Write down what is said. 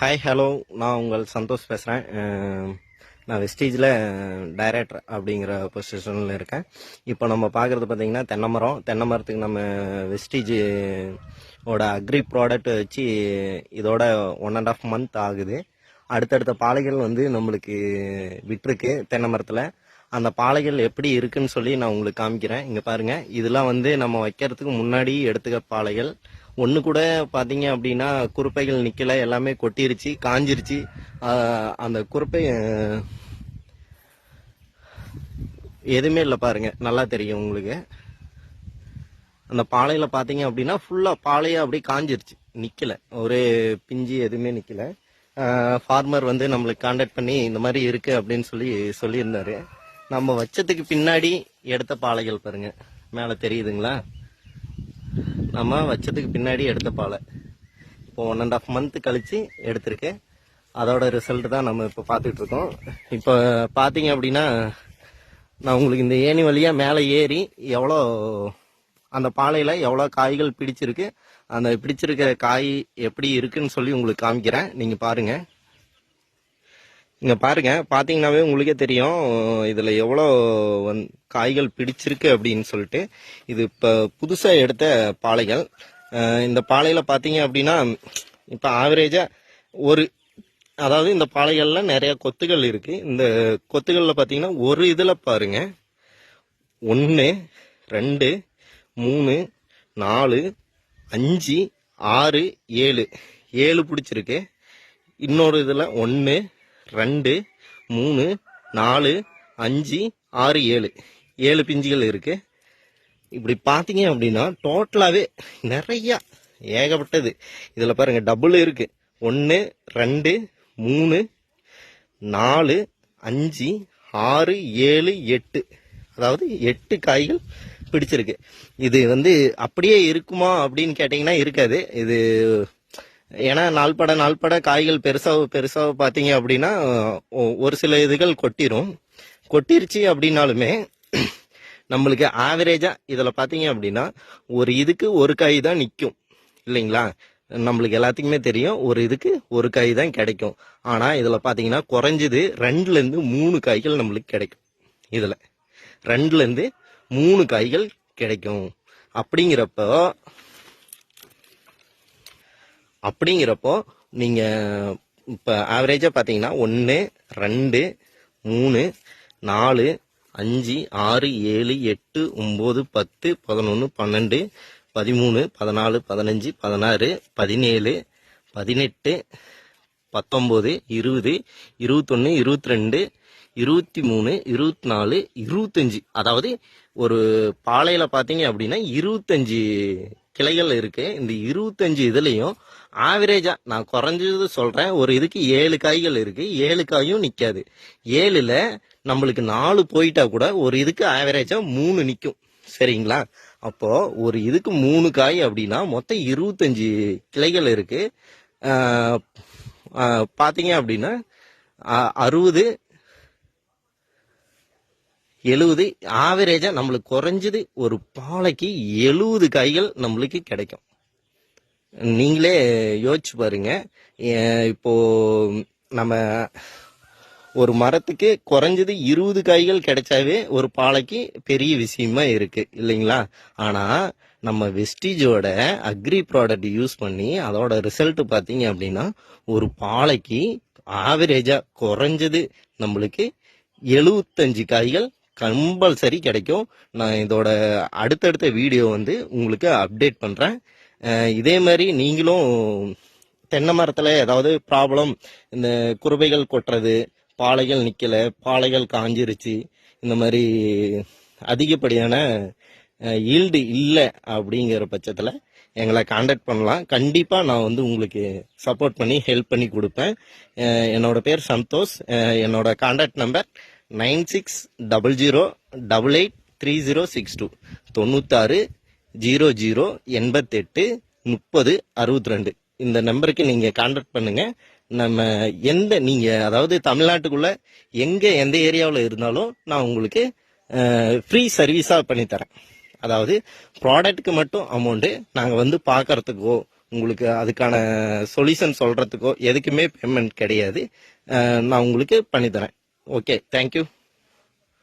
Hi hello நான் உங்கள் சந்தோஷ் பேசுகிறேன் நான் வெஸ்டீஜில் டைரக்டர் அப்படிங்கிற பொசிஷனில் இருக்கேன். இப்போ நம்ம பார்க்குறது பார்த்தீங்கன்னா தென்னை மரம். தென்னை மரத்துக்கு நம்ம வெஸ்டீஜ் ஓட அக்ரி ப்ராடக்ட் வச்சு இதோட ஒன் அண்ட் ஆஃப் மந்த் ஆகுது. அடுத்தடுத்த பாலைகள் வந்து நம்மளுக்கு விட்டுருக்கு தென்னை மரத்தில். அந்த பாலைகள் எப்படி இருக்குன்னு சொல்லி நான் உங்களுக்கு காமிக்கிறேன். இங்கே பாருங்கள் இதெல்லாம் வந்து நம்ம வைக்கிறதுக்கு முன்னாடி எடுத்துக்க பாலைகள். ஒன்று கூட பார்த்தீங்க அப்படின்னா குறுப்பைகள் நிற்கல எல்லாமே கொட்டிருச்சு காஞ்சிருச்சு. அந்த குறுப்பை எதுவுமே இல்லை பாருங்க. நல்லா தெரியும் உங்களுக்கு. அந்த பாலையில் பார்த்தீங்க அப்படின்னா ஃபுல்லாக பாலையே அப்படியே காஞ்சிருச்சு. நிற்கல ஒரு பிஞ்சு எதுவுமே நிற்கல ஃபார்மர் வந்து நம்மளுக்கு காண்டாக்ட் பண்ணி இந்த மாதிரி இருக்குது அப்படின்னு சொல்லி சொல்லியிருந்தாரு. நம்ம வச்சதுக்கு பின்னாடி எடுத்த பாலைகள் பாருங்க. மேலே தெரியுதுங்களா? நம்ம வச்சதுக்கு பின்னாடி எடுத்த பாலை. இப்போ ஒன் அண்ட் ஆஃப் மந்த் கழித்து எடுத்திருக்கேன். அதோட ரிசல்ட் தான் நம்ம இப்போ பார்த்துட்ருக்கோம் இப்போ பார்த்தீங்க அப்படின்னா நான் உங்களுக்கு இந்த ஏணி வழியாக மேலே ஏறி எவ்வளோ அந்த பாலையில் எவ்வளோ காய்கள் பிடிச்சிருக்கு அந்த பிடிச்சிருக்க காய் எப்படி இருக்குன்னு சொல்லி உங்களுக்கு காமிக்கிறேன். நீங்கள் பாருங்கள் இங்கே பாருங்க பார்த்தீங்கன்னாவே உங்களுக்கே தெரியும் இதில் எவ்வளோ வந் காய்கள் பிடிச்சிருக்கு அப்படின்னு சொல்லிட்டு. இது இப்போ புதுசாக எடுத்த பாலைகள். இந்த பாலையில் பார்த்தீங்க அப்படின்னா இப்போ ஆவரேஜாக ஒரு அதாவது இந்த பாலைகளில் நிறையா கொத்துகள் இருக்குது இந்த கொத்துகளில் பார்த்தீங்கன்னா ஒரு இதில் பாருங்க. ஒன்று ரெண்டு மூணு நாலு அஞ்சு ஆறு ஏழு. ஏழு பிடிச்சிருக்கு. இன்னொரு இதில் ஒன்று ரெண்டு மூணு நாலு அஞ்சு ஆறு ஏழு. ஏழு பிஞ்சுகள் இருக்குது இப்படி பார்த்தீங்க அப்படின்னா டோட்டலாகவே நிறையா ஏகப்பட்டது. இதில் பாருங்கள் டபுள் இருக்குது ஒன்று ரெண்டு மூணு நாலு அஞ்சு ஆறு ஏழு எட்டு. அதாவது எட்டு காய்கள் பிடிச்சிருக்கு. இது வந்து அப்படியே இருக்குமா அப்படின்னு கேட்டிங்கன்னா இருக்காது. இது ஏன்னா நாள்பட நாள்பட காய்கள் பெருசாக பெருசாக பார்த்தீங்க அப்படின்னா ஒரு சில இதுகள் கொட்டிரும். கொட்டிருச்சு அப்படின்னாலுமே நம்மளுக்கு ஆவரேஜாக இதில் பார்த்தீங்க அப்படின்னா ஒரு இதுக்கு ஒரு காய் தான் நிற்கும். இல்லைங்களா? நம்மளுக்கு எல்லாத்துக்குமே தெரியும் ஒரு இதுக்கு ஒரு காய் தான் கிடைக்கும். ஆனால் இதில் பார்த்தீங்கன்னா குறைஞ்சது ரெண்டுலேருந்து மூணு காய்கள் நம்மளுக்கு கிடைக்கும். இதில் ரெண்டுலேருந்து மூணு காய்கள் கிடைக்கும். அப்படிங்கிறப்போ அப்படிங்கிறப்போ நீங்க இப்போ ஆவரேஜா பாத்தீங்கன்னா ஒன்று ரெண்டு மூணு நாலு அஞ்சு ஆறு ஏழு எட்டு ஒம்பது பத்து பதினொன்று பன்னெண்டு பதிமூணு பதினாலு பதினஞ்சு பதினாறு பதினேழு பதினெட்டு பத்தொம்போது இருபது இருபத்தொன்று இருபத்தி ரெண்டு இருபத்தி மூணு இருபத்தி நாலு இருபத்தஞ்சு. அதாவது ஒரு பாலையில் பார்த்தீங்க அப்படின்னா இருபத்தஞ்சி கிளைகள் இருக்கு. இந்த இருபத்தஞ்சு இதுலயும் ஆவரேஜா நான் குறைஞ்சது சொல்றேன். ஒரு இதுக்கு ஏழு காய்கள் இருக்கு. ஏழு காயும் நிக்காது. ஏழுல நம்மளுக்கு நாலு போயிட்டா கூட ஒரு இதுக்கு ஆவரேஜா மூணு நிக்கும். சரிங்களா? அப்போ ஒரு இதுக்கு மூணு காய் அப்படின்னா மொத்தம் இருபத்தஞ்சு கிளைகள் இருக்கு. பாத்தீங்க அப்படின்னா அறுபது எழுபது ஆவரேஜா நம்மளுக்கு குறைஞ்சது ஒரு பாலைக்கு எழுபது காய்கள் நம்மளுக்கு கிடைக்கும். நீங்களே யோசிச்சு பாருங்க. இப்போ நம்ம ஒரு மரத்துக்கு குறைஞ்சது இருபது காய்கள் கிடைச்சாவே ஒரு பாலைக்கு பெரிய விஷயமா இருக்கு இல்லைங்களா? ஆனா நம்ம வெஸ்டிஜோட அக்ரி ப்ராடக்ட் யூஸ் பண்ணி அதோட ரிசல்ட் பார்த்தீங்க அப்படின்னா ஒரு பாலைக்கு ஆவரேஜா குறைஞ்சது நம்மளுக்கு எழுபத்தஞ்சு காய்கள் கம்பல்சரி கிடைக்கும். நான் இதோட அடுத்தடுத்த வீடியோ வந்து உங்களுக்கு அப்டேட் பண்ணுறேன் இதே மாதிரி நீங்களும் தென்னை மரத்தில் ஏதாவது ப்ராப்ளம் இந்த குருவைகள் கொட்டுறது பாலைகள் நிற்கலை பாலைகள் காஞ்சிருச்சு இந்த மாதிரி அதிகப்படியான ஈல்டு இல்லை அப்படிங்கிற பட்சத்தில் எங்களை காண்டாக்ட் பண்ணலாம். கண்டிப்பாக நான் வந்து உங்களுக்கு சப்போர்ட் பண்ணி ஹெல்ப் பண்ணி கொடுப்பேன். என்னோடய என்னோட பேர் சந்தோஷ். என்னோடய என்னோட contact number nine six double zero double eight three zero six two. தொண்ணூத்தாறு ஜீரோ ஜீரோ எண்பத்தெட்டு முப்பது அறுபத்தி ரெண்டு இந்த நம்பருக்கு நீங்கள் கான்டாக்ட் பண்ணுங்கள் நம்ம எந்த நீங்கள் அதாவது தமிழ்நாட்டுக்குள்ளே எங்கே எந்த ஏரியாவில் இருந்தாலும் நான் உங்களுக்கு ஃப்ரீ சர்வீஸாக பண்ணித்தரேன். அதாவது ப்ராடக்ட்டுக்கு மட்டும் அமௌண்ட்டு நாங்கள் வந்து பார்க்கறதுக்கோ உங்களுக்கு அதுக்கான சொல்யூஷன் சொல்கிறதுக்கோ எதுக்குமே பேமெண்ட் கிடையாது. நான் உங்களுக்கு பண்ணித்தரேன். Okay, thank you.